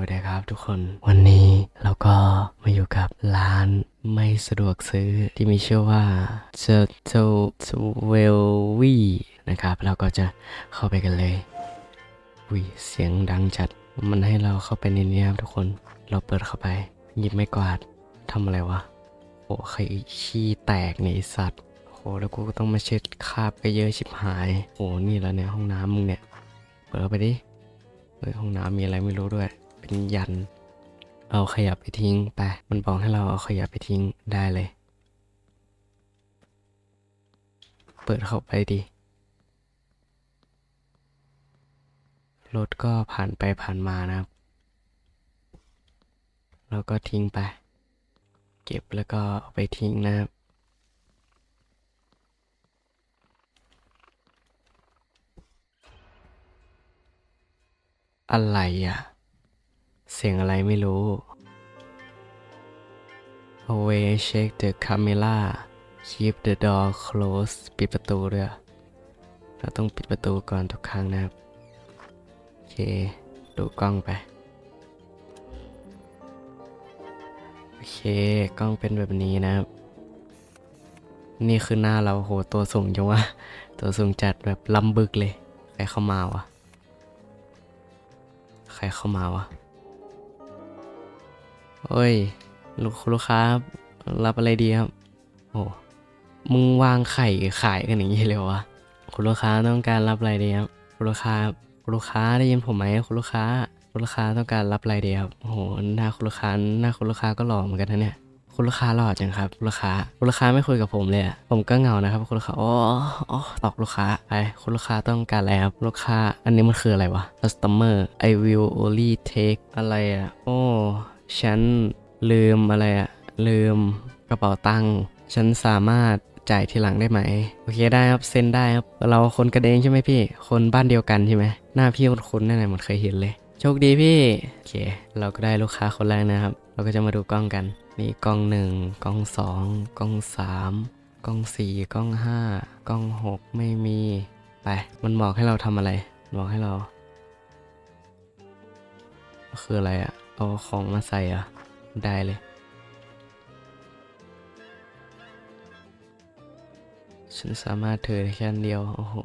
วัสดีครับทุกคน วันนี้เราก็มาอยู่กับร้านไม่สะดวกซื้อที่มีชื่อว่า j u t o w e l w y นะครับ เราก็จะเข้าไปกันเลยวิเสียงดังจัด มันให้เราเข้าไปในนี้ครับทุกคน เราเปิดเข้าไป หยิบไม่กวาดทำอะไรวะ โอ้ใครขี้แตกในสัตว์โหแล้วกูก็ต้องมาเช็ดคราบไปเยอะชิบหายโหนี่แล้วเนี่ยห้องน้ำมึงเนี่ย เปิดเข้าไปดิเฮ้ยห้องน้ำมีอะไรไม่รู้ด้วย เป็นยัน เอาขยะไปทิ้งไป มันบอกให้เราเอาขยะไปทิ้งได้เลย เปิดเข้าไปดิรถก็ผ่านไปผ่านมานะครับแล้วก็ทิ้งไป เก็บแล้วก็เอาไปทิ้งนะครับอะไรอะ เสียงอะไรไม่รู้ Away check the camera keep the door closed ปิดประตูด้วยเราต้องปิดประตูก่อนทุกครั้งนะครับ โอเค ดูกล้องไป โอเค กล้องเป็นแบบนี้นะครับ นี่คือหน้าเราโหตัวสูงจังวะ ตัวสูงจัดแบบลำบึกเลย ใครเข้ามาวะ ใครเข้ามาวะ เฮ้ย ลูกลูกค้ารับอะไรดีครับ โอ้ มึงวางไข่ขายกันอย่างนี้เลยวะ คุณลูกค้าต้องการรับอะไรดีครับ คุณลูกค้า คุณลูกค้าได้ยินผมไหมคุณลูกค้า คุณลูกค้าต้องการรับอะไรดีครับ โอ้โห หน้าคุณลูกค้า หน้าคุณลูกค้าก็หล่อเหมือนกันนะเนี่ย คุณลูกค้าหล่อจังครับคุณลูกค้า คุณลูกค้าไม่คุยกับผมเลยอะผมก็เหงานะครับ คุณลูกค้าโอ้โอ้ตอกลูกค้า ไป คุณลูกค้าต้องการอะไรครับ ลูกค้า อันนี้มันคืออะไรวะ customer I will only take อะไรอะโอ้ ฉันลืมอะไรอะลืมกระเป๋าตังค์ฉันสามารถจ่ายทีหลังได้ไหม โอเคได้ครับเซ็นได้ครับ เราคนกระเดงใช่ไหมพี่ คนบ้านเดียวกันใช่ไหมหน้าพี่คุ้นๆนั่นแหละมันเคยเห็นเลย โชคดีพี่ โอเค เราก็ได้ลูกค้าคนแรกนะครับ เราก็จะมาดูกล้องกัน มีกล้องหนึ่งกล้องสองกล้องสามกล้องสี่กล้องห้ากล้องหกไม่มี ไป มันบอกให้เราทำอะไร บอกให้เรา คืออะไรอะ เอาของมาใส่อะได้เลย ฉันสามารถถือได้แค่นเดียว โอ้โห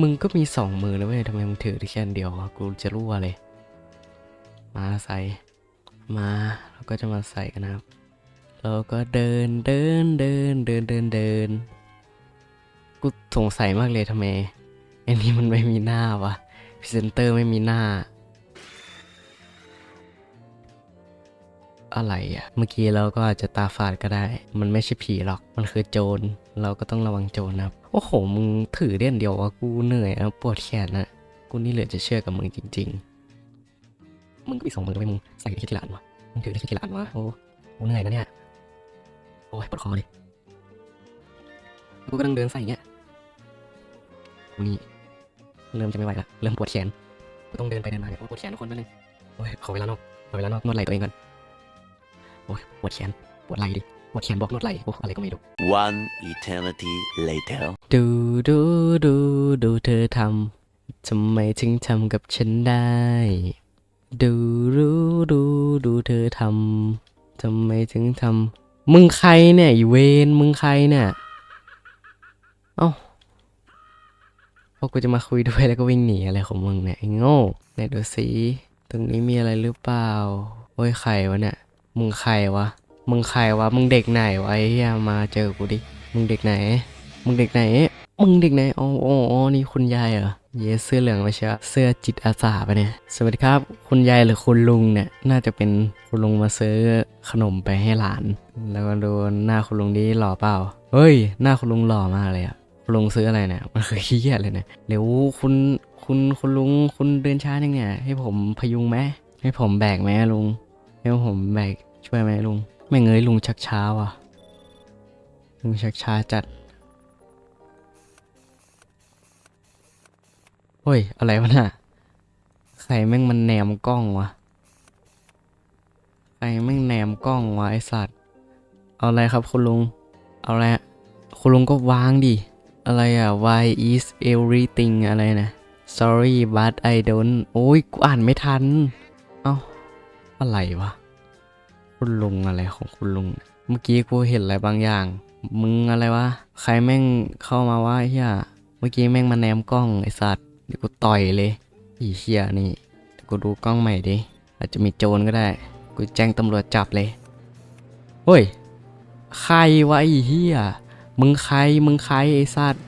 มึงก็มีสองมือแล้วเว้ยทำไมมึงถือได้แค่นเดียวกูจะรู้อะไรมาใส่ มาเราก็จะมาใส่กันนะครับ เราก็เดินเดินเดินเดินเดินเดิน กูสงสัยมากเลยทำไมอันนี้มันไม่มีหน้าวะพรีเซนเตอร์ไม่มีหน้า อะไรอะ่ะ เมื่อกี้เราก็อาจจะตาฝาดก็ได้ มันไม่ใช่ผีหรอก มันคือโจร เราก็ต้องระวังโจรนะครับ โอ้โห มึงถือเล่นเดียววะกูเหนื่อยอะปวดแขนนะกูนี่เหลือจะเชื่อกับมึงจริง ๆ มึงก็มีสองมือไว้มึงใส่ได้แค่กี่หลานวะมึงถือได้แค่กี่หลานวะโอ้กูเหนื่อยนะเนี่ย โอ้ยปวดคอเลยกูก็ต้องเดินใส่เงี้ยกูนี่เริ่มจะไม่ไหวละเริ่มปวดแขนกูต้องเดินไปเดินมาเนี่ยโอ้ยปวดแขนทุกคนแป๊บนึงโอ้ยขอเวลานอกขอเวลานอกนวดไหล่ตัวเองก่อน โอ้ยปวดแขนปวดไหล่ดิปวดแขนบอกนวดไหล่โอ้อะไรก็ไม่รู้ One eternity later. ดูดูดูดูเธอทำทำไมถึงทำกับฉันได้ ดูดูดูดูเธอทำทำไมถึงทำมึงใครเนี่ยอีเวนมึงใครเนี่ยเอ้าพอกูจะมาคุยด้วยแล้วก็วิ่งหนีอะไรของมึงเนี่ยไอ้โง่ไหนดูสิตรงนี้มีอะไรหรือเปล่าโอ้ยใครวะเนี่ย มึงใครวะ มึงใครวะ มึงเด็กไหนวะไอ้เหี้ยมาเจอกูดิ มึงเด็กไหน มึงเด็กไหน มึงเด็กไหนอ๋ออ๋ออ๋อนี่คุณยายเหรอ เยสเสื้อเหลืองไม่ใช่เสื้อจิตอาสาไปเนี่ย สวัสดีครับ คุณยายหรือคุณลุงเนี่ย น่าจะเป็นคุณลุงมาซื้อขนมไปให้หลาน แล้วก็ดูหน้าคุณลุงนี่หล่อเปล่า เฮ้ย หน้าคุณลุงหล่อมากเลยอะคุณลุงซื้ออะไรเนี่ย มันคือเฮียเลยเนี่ยเดี๋ยวคุณ คุณ คุณลุง คุณเดินช้าจังเนี่ย ให้ผมพยุงไหมให้ผมแบกไหมลุง ให้ผมแบกช่วยไหมลุง ไม่เงยลุงชักช้าว่ะ ลุงชักช้าจัดเฮ้ย อะไรวะน่ะใครแม่งมันแนมกล้องวะใครแม่งแนมกล้องวะไอสัตว์ เอาอะไรครับคุณลุง เอาอะไรคุณลุงก็วางดิ อะไรอะ why is everything อะไรนะ sorry but I don't โอ้ย กูอ่านไม่ทัน เอ้า อะไรวะ คุณลุงอะไรของคุณลุง เมื่อกี้กูเห็นอะไรบางอย่าง มึงอะไรวะ ใครแม่งเข้ามาวะเฮียเมื่อกี้แม่งมาแนมกล้องไอสัตว์เดี๋ยวกูต่อยเลยอีเฮียนี่เดี๋ยวกูดูกล้องใหม่ดิ อาจจะมีโจรก็ได้ กูแจ้งตำรวจจับเลย เฮ้ย ใครวะไอ้เฮียมึงใคร มึงใครไอ้สัตว์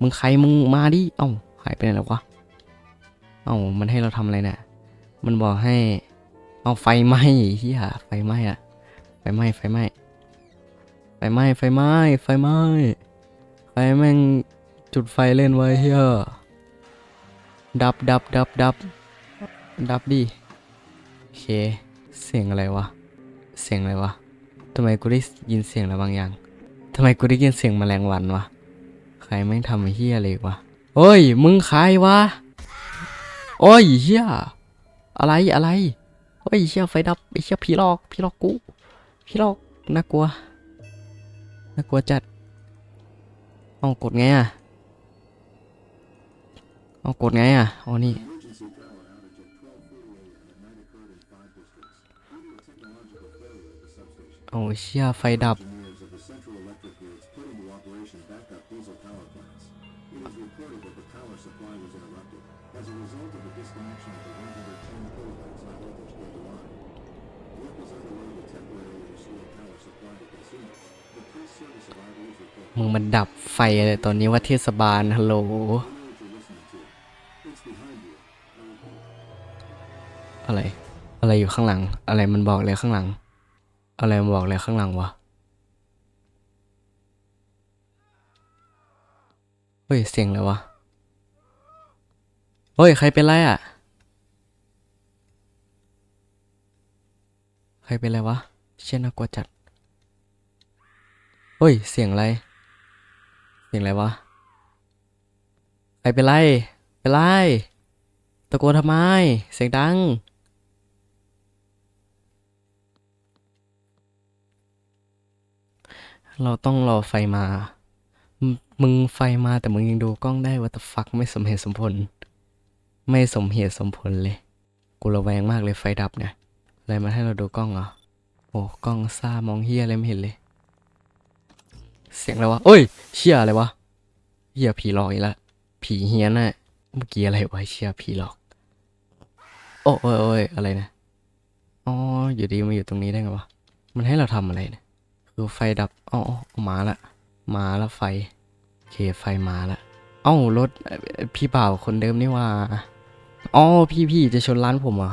มึงใคร มึงมาดิ เอ้า หายไปไหนแล้ววะ เอ้า มันให้เราทำอะไรเนี่ยมันบอกให้ เอาไฟไหม้เฮียไฟไหม้อะไฟไหม้ไฟไหม้ไฟไหม้ไฟไหม้ไฟไหม้ไฟแม่งจุดไฟเล่นไว้เฮียดับดับดับดับดับดิโอเคเสียงอะไรวะเสียงอะไรวะทำไมกูได้ยินเสียงอะไรบางอย่างทำไมกูได้ยินเสียงแมลงวันวะใครแม่งทำไอ้เฮียอะไรวะโอ้ยมึงใครวะโอ้ยเฮียอะไรอะไร โอ้ยเชี่ยไฟดับไอเชี่ยผีหลอกผีหลอกกูผีหลอกน่ากลัวน่ากลัวจัดเอากดไงอะเอากดไงอะอ๋อนี่โอ้เชี่ยไฟดับ มึงมันดับไฟอะไรตอนนี้ว่าเทศบาลฮัลโหลอะไร อะไรอยู่ข้างหลัง อะไรมันบอกเลยข้างหลัง อะไรมันบอกเลยข้างหลังวะเฮ้ยเสียงอะไรวะเฮ้ยใครเป็นไรอะ ใครเป็นไรวะ เช่นน่ากลัวจัดเฮ้ยเสียงอะไร เสียงอะไรวะใครเป็นไรเป็นไรตะโกนทำไม เสียงดัง เราต้องรอไฟมา มึงมึงไฟมาแต่มึงยังดูกล้องได้ว่า the fuck ไม่สมเหตุสมผล ไม่สมเหตุสมผลเลย กูระแวงมากเลยไฟดับเนี่ย อะไรมาให้เราดูกล้องเหรอ โอ้ กล้องซ่ามองเฮียอะไรไม่เห็นเลย เสียงอะไรวะเอ้ย เชี่ยอะไรวะเฮียผีหลอกอีกแล้วผีเฮียน่ะ เมื่อกี้อะไรวะเชี่ยผีหลอก โอ้ยโอ้ยอะไรนะ อ๋อ อยู่ดีมาอยู่ตรงนี้ได้ไงวะ มันให้เราทำอะไรเนี่ยคือไฟดับ อ๋อมาละ มาละไฟโอเคไฟมาละ เอ้ารถเอ่อพี่บ่าวคนเดิมนี่ว่า อ๋อ พี่พี่จะชนร้านผมเหรอ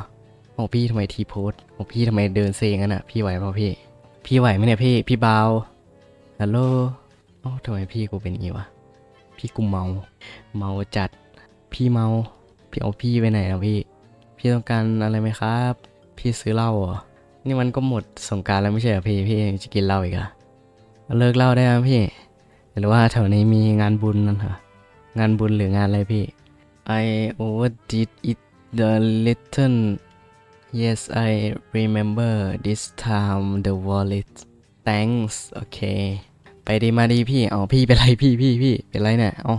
โอ้พี่ทำไมทีโพสโอ้พี่ทำไมเดินเซงั้นอะ พี่ไหวเปล่าพี่ พี่ไหวไหมเนี่ยพี่ พี่บ่าว ฮัลโหลอ๋อทำไมพี่กูเป็นอย่างงี้วะ พี่กูเมา เมาจัด พี่เมา พี่เอาพี่ไปไหนนะพี่ พี่ต้องการอะไรไหมครับ พี่ซื้อเหล้าเหรอ นี่มันก็หมดสงการแล้วไม่ใช่เหรอพี่ พี่ยังจะกินเหล้าอีกอะเลิกเหล้าได้ไหมพี่ หรือว่าแถวนี้มีงานบุญนั่นเหรองานบุญหรืองานอะไรพี่ I overdid it the little Yes I remember this time the wallet thanks โอเค ไปดีมาดีพี่เอาพี่เป็นไรพี่พี่พี่เป็นไรเนี่ยเอา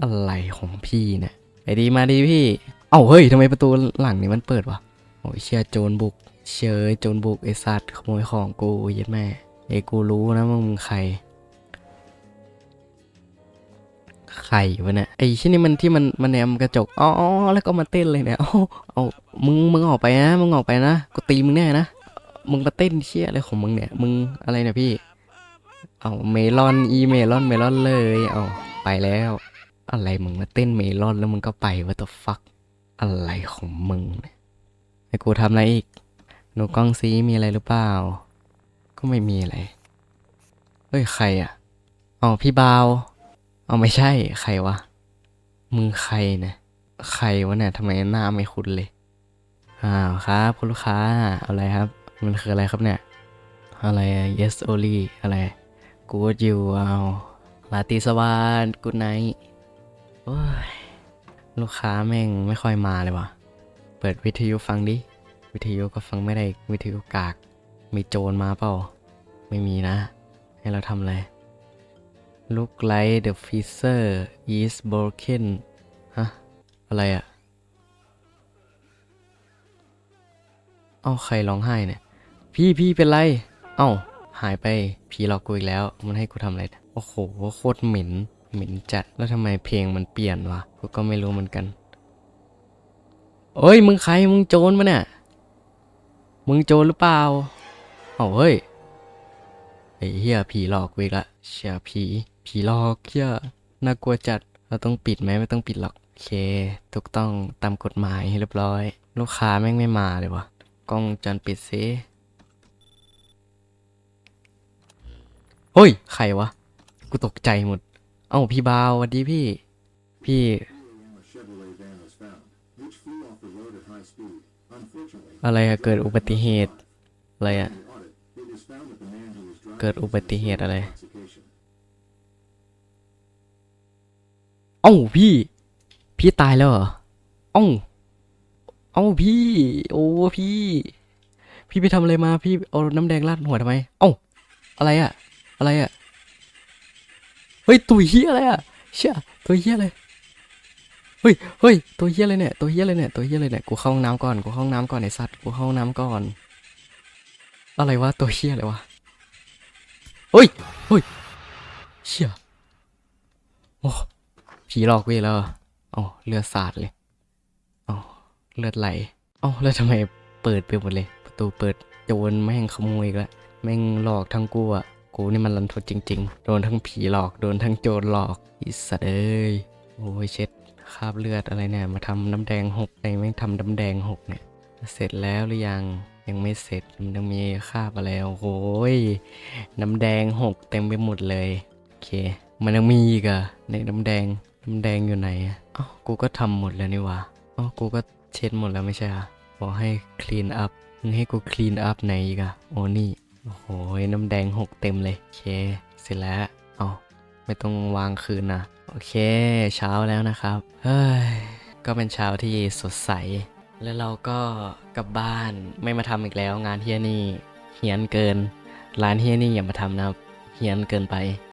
อะไรของพี่เนี่ยไปดีมาดีพี่ เอ้าเฮ้ยทำไมประตูหลังนี้มันเปิดวะโอ้ยเชียโจรบุก เชยโจรบุกไอสัตว์ขโมยของกูเย็ดแม่ไอ้กูรู้นะว่ามึงใครใครวะเนี่ยไอ้ชิ้นนี้มันที่มันมันแนมกระจกอ๋ออ๋อแล้วก็มาเต้นเลยเนี่ยเอาเอามึงมึงออกไปนะมึงออกไปนะกูตีมึงแน่นะมึงมาเต้นเชี่ยอะไรของมึงเนี่ยมึงอะไรเนี่ยพี่ เอาเมลอนอีเมลอนเมลอนเลยเอาไปแล้ว อะไรมึงมาเต้นเมลอนแล้วมึงก็ไปว่าตัวฟักอะไรของมึงไอ้กูทำอะไรอีกหนูกล้องซีมีอะไรหรือเปล่า ก็ไม่มีอะไรเฮ้ยใครอะอ๋อพี่บาวเอาไม่ใช่ใครวะมึงใครเนี่ยใครวะเนี่ยทำไมหน้าไม่คุ้นเลยอ้าวครับคุณลูกค้าอะไรครับ มันคืออะไรครับเนี่ย อะไร yes only อะไร good you เอาลาตีสวัสดิ์ good night โอ้ย ลูกค้าแม่งไม่ค่อยมาเลยวะเปิดวิทยุฟังดิ วิทยุก็ฟังไม่ได้ วิทยุกาก มีโจรมาเปล่า ไม่มีนะ ให้เราทำอะไร Look like the freezer is broken ฮะ อะไรอะเอ้าใครร้องไห้เนี่ย พี่พี่เป็นไร เอ้า หายไปผีหลอกกูอีกแล้ว มันให้กูทำอะไร โอ้โหโคตรเหม็นเหม็นจัดแล้วทำไมเพลงมันเปลี่ยนวะกูก็ไม่รู้เหมือนกันเอ้ยมึงใครมึงโจรมะเนี่ยมึงโจรหรือเปล่าเอาเฮ้ยไอ้เหี้ยผีหลอกกูอีกละเชี่ยผีผีหลอกเหี้ยน่ากลัวจัดเราต้องปิดไหมไม่ต้องปิดหรอกโอเคถูกต้องตามกฎหมายให้เรียบร้อย ลูกค้าแม่งไม่มาเลยวะกล้องจรปิดซิ เฮ้ย ใครวะ กูตกใจหมด เอ้าพี่บาวสวัสดีพี่ พี่ อะไรอะเกิดอุบัติเหตุ อะไรอะเกิดอุบัติเหตุอะไร เอ้าพี่ พี่ตายแล้วเหรอ เอ้า เอ้าพี่ โอ้พี่ พี่ไปทำอะไรมาพี่เอาน้ำแดงราดหัวทำไม เอ้า อะไรอะ อะไรอะเฮ้ยตัวเฮียอะไรอะเชี่ยตัวเฮียอะไรเฮ้ยเฮ้ยตัวเฮียอะไรเนี่ยตัวเฮียอะไรเนี่ยตัวเฮียอะไรเนี่ยกูเข้าห้องน้ำก่อนกูเข้าห้องน้ำก่อนไอสัตว์กูเข้าห้องน้ำก่อน อะไรวะตัวเฮียอะไรวะเฮ้ยเฮ้ยเชี่ยโอ้ผีหลอกกูอีกแล้วเหรออ๋อเลือดสาดเลยอ๋อเลือดไหลอ๋อแล้วทำไมเปิดไปหมดเลย ประตูเปิดโจรแม่งขโมยอีกแล้วแม่งหลอกทั้งกูอะ กูนี่มันรันทดจริง ๆ โดนทั้งผีหลอก โดนทั้งโจรหลอกอิสัตว์เอ้ย โอ้ยเช็ดคราบเลือดอะไรเนี่ย มาทำน้ำแดงหกไอ้แม่งทำน้ำแดงหกเนี่ย เสร็จแล้วหรือยัง ยังไม่เสร็จ มันยังมีคราบอะไร โอ้โหยน้ำแดงหกเต็มไปหมดเลย โอเค มันยังมีอีกอะในน้ำแดง น้ำแดงอยู่ไหนอ้ากูก็ทำหมดแล้วนี่วะอ้ากูก็เช็ดหมดแล้วไม่ใช่เหรอบอกให้ clean up มึงให้กู clean up ไหนอีกอะโอ้นี่ โอ้โหน้ำแดงหกเต็มเลยโอเคเสร็จแล้วเอาไม่ต้องวางคืนนะโอเค เช้าแล้วนะครับเฮ้ยก็เป็นเช้าที่สดใส แล้วเราก็กลับบ้านไม่มาทำอีกแล้วงานเฮียนี่เฮียนเกิน ร้านเฮียนี่อย่ามาทำนะครับเฮียนเกินไป